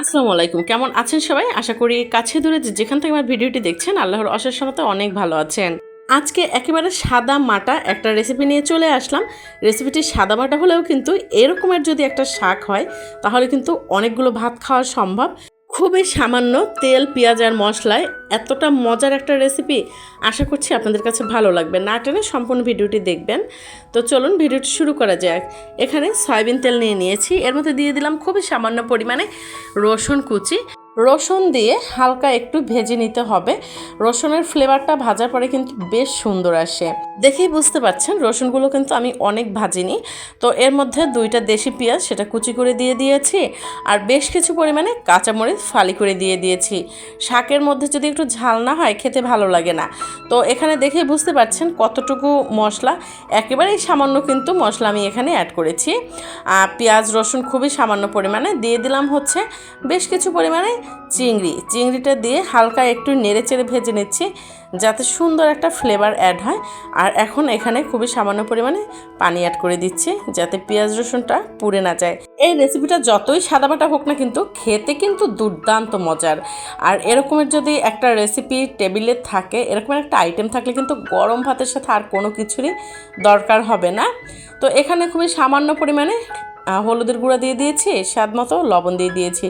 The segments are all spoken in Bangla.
আসসালামু আলাইকুম। কেমন আছেন সবাই? আশা করি কাছে দূরে যেখান থেকে আমার ভিডিওটি দেখছেন, আল্লাহর অশেষ সমতে অনেক ভালো আছেন। আজকে একেবারে সাদা মাটা একটা রেসিপি নিয়ে চলে আসলাম। রেসিপিটি সাদা মাটা হলেও কিন্তু এরকমের যদি একটা শাক হয়, তাহলে কিন্তু অনেকগুলো ভাত খাওয়া সম্ভব। খুবই সামান্য তেল, পেঁয়াজ আর মশলায় এতটা মজার একটা রেসিপি আশা করছি আপনাদের কাছে ভালো লাগবে। না টেনে সম্পূর্ণ ভিডিওটি দেখবেন। তো চলুন ভিডিওটি শুরু করা যাক। এখানে সয়াবিন তেল নিয়ে নিয়েছি। এর মধ্যে দিয়ে দিলাম খুবই সামান্য পরিমাণে রসুন কুচি। রসুন দিয়ে হালকা একটু ভেজে নিতে হবে। রসুনের ফ্লেভারটা ভাজার পরে কিন্তু বেশ সুন্দর আসে। দেখেই বুঝতে পারছেন, রসুনগুলো কিন্তু আমি অনেক ভাজিনি। তো এর মধ্যে দুইটা দেশি পেঁয়াজ, সেটা কুচি করে দিয়ে দিয়েছি আর বেশ কিছু পরিমাণে কাঁচামরিচ ফালি করে দিয়ে দিয়েছি। শাকের মধ্যে যদি একটু ঝাল না হয়, খেতে ভালো লাগে না। তো এখানে দেখেই বুঝতে পারছেন কতটুকু মশলা। একেবারেই সামান্য কিন্তু মশলা আমি এখানে অ্যাড করেছি। পেঁয়াজ, রসুন খুবই সামান্য পরিমাণে দিয়ে দিলাম হচ্ছে। বেশ কিছু পরিমাণে চিংড়ি। চিংড়িটা দিয়ে হালকা একটু নেড়ে চেড়ে ভেজে নিচ্ছি, যাতে সুন্দর একটা ফ্লেভার অ্যাড হয়। আর এখন এখানে খুবই সামান্য পরিমাণে পানি অ্যাড করে দিচ্ছি, যাতে পেঁয়াজ রসুনটা পুড়ে না যায়। এই রেসিপিটা যতই সাদাবাটা হোক না কিন্তু খেতে কিন্তু দুর্দান্ত মজার। আর এরকমের যদি একটা রেসিপি টেবিলে থাকে, এরকমের একটা আইটেম থাকলে কিন্তু গরম ভাতের সাথে আর কোনো কিছুরই দরকার হবে না। তো এখানে খুবই সামান্য পরিমাণে হলুদের গুঁড়া দিয়ে দিয়েছি, স্বাদ মতো লবণ দিয়ে দিয়েছি।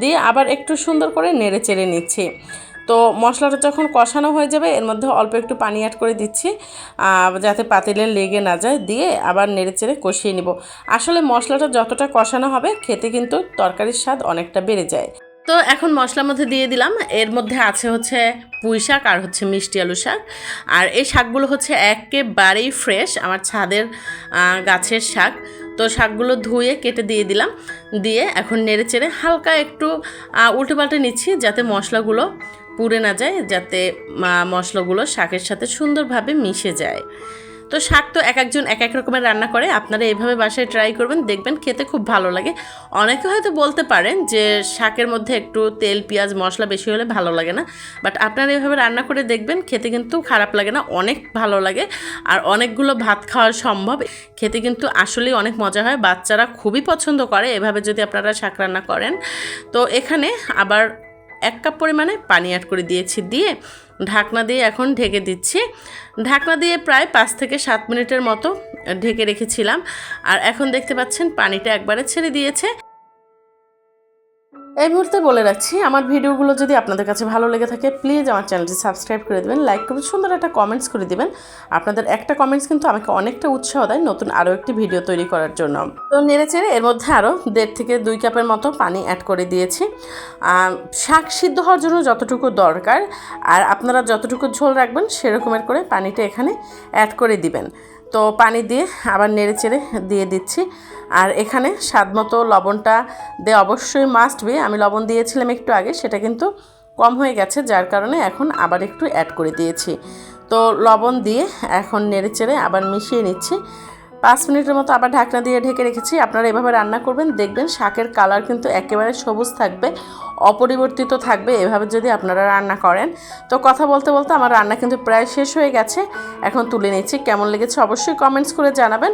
দিয়ে আবার একটু সুন্দর করে নেড়ে চেড়ে নিচ্ছি। তো মশলাটা যখন কষানো হয়ে যাবে, এর মধ্যে অল্প একটু পানি অ্যাড করে দিচ্ছি যাতে পাতিলে লেগে না যায়। দিয়ে আবার নেড়ে চেড়ে কষিয়ে নিব। আসলে মশলাটা যতটা কষানো হবে, খেতে কিন্তু তরকারির স্বাদ অনেকটা বেড়ে যায়। তো এখন মশলার মধ্যে দিয়ে দিলাম। এর মধ্যে আছে হচ্ছে পুঁই শাক আর হচ্ছে মিষ্টি আলু শাক। আর এই শাকগুলো হচ্ছে একেবারেই ফ্রেশ আমার ছাদের গাছের শাক। তো শাকগুলো ধুয়ে কেটে দিয়ে দিলাম। দিয়ে এখন নেড়ে চেড়ে হালকা একটু উল্টে পাল্টে নিচ্ছি যাতে মশলাগুলো পুড়ে না যায়, যাতে মশলাগুলো শাকের সাথে সুন্দরভাবে মিশে যায়। তো শাক তো এক একজন এক এক রকমের রান্না করে, আপনারা এইভাবে বাসায় ট্রাই করবেন, দেখবেন খেতে খুব ভালো লাগে। অনেকে হয়তো বলতে পারেন যে শাকের মধ্যে একটু তেল, পেঁয়াজ, মশলা বেশি হলে ভালো লাগে না বাট আপনারা এইভাবে রান্না করে দেখবেন, খেতে কিন্তু খারাপ লাগে না, অনেক ভালো লাগে, আর অনেকগুলো ভাত খাওয়া সম্ভব। খেতে কিন্তু আসলেই অনেক মজা হয়, বাচ্চারা খুবই পছন্দ করে, এভাবে যদি আপনারা শাক রান্না করেন। তো এখানে আবার এক কাপ পরিমাণে পানি অ্যাড করে দিয়েছি, দিয়ে ঢাকনা দিয়ে এখন ঢেকে দিচ্ছি। ঢাকনা দিয়ে প্রায় পাঁচ থেকে সাত মিনিটের মতো ঢেকে রেখেছিলাম। আর এখন দেখতে পাচ্ছেন পানিটা একবারে ছেড়ে দিয়েছে। এই মুহূর্তে বলে রাখছি, আমার ভিডিওগুলো যদি আপনাদের কাছে ভালো লেগে থাকে প্লিজ আমার চ্যানেলটি সাবস্ক্রাইব করে দেবেন লাইক করবেন, সুন্দর একটা কমেন্টস করে দিবেন। আপনাদের একটা কমেন্টস কিন্তু আমাকে অনেকটা উৎসাহ দেয় নতুন আরও একটি ভিডিও তৈরি করার জন্য। তো নেড়ে চেড়ে এর মধ্যে আরও দেড় থেকে দুই কাপের মতো পানি অ্যাড করে দিয়েছি। শাক সিদ্ধ হওয়ার জন্য যতটুকু দরকার, আর আপনারা যতটুকু ঝোল রাখবেন, সেরকমের করে পানিটা এখানে অ্যাড করে দিবেন। তো পানি দিয়ে আবার নেড়ে চেড়ে দিয়ে দিচ্ছি। আর এখানে স্বাদ মতো লবণটা দিয়ে অবশ্যই মাস্ট বি আমি লবণ দিয়েছিলাম একটু আগে, সেটা কিন্তু কম হয়ে গেছে, যার কারণে এখন আবার একটু অ্যাড করে দিয়েছি। তো লবণ দিয়ে এখন নেড়ে চেড়ে আবার মিশিয়ে নিচ্ছি। পাঁচ মিনিটের মতো আবার ঢাকনা দিয়ে ঢেকে রেখেছি। আপনারা এভাবে রান্না করবেন, দেখবেন শাকের কালার কিন্তু একেবারে সবুজ থাকবে, অপরিবর্তিত থাকবে, এভাবে যদি আপনারা রান্না করেন। তো কথা বলতে বলতে আমার রান্না কিন্তু প্রায় শেষ হয়ে গেছে, এখন তুলে নিচ্ছি, কেমন লেগেছে অবশ্যই কমেন্টস করে জানাবেন।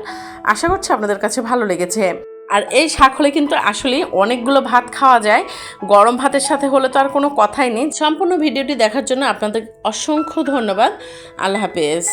আশা করছি আপনাদের কাছে ভালো লেগেছে। আর এই শাক হলে কিন্তু আসলেই অনেকগুলো ভাত খাওয়া যায়, গরম ভাতের সাথে হলে তো আর কোনো কথাই নেই। সম্পূর্ণ ভিডিওটি দেখার জন্য আপনাদের অসংখ্য ধন্যবাদ। আল্লাহ হাফেজ।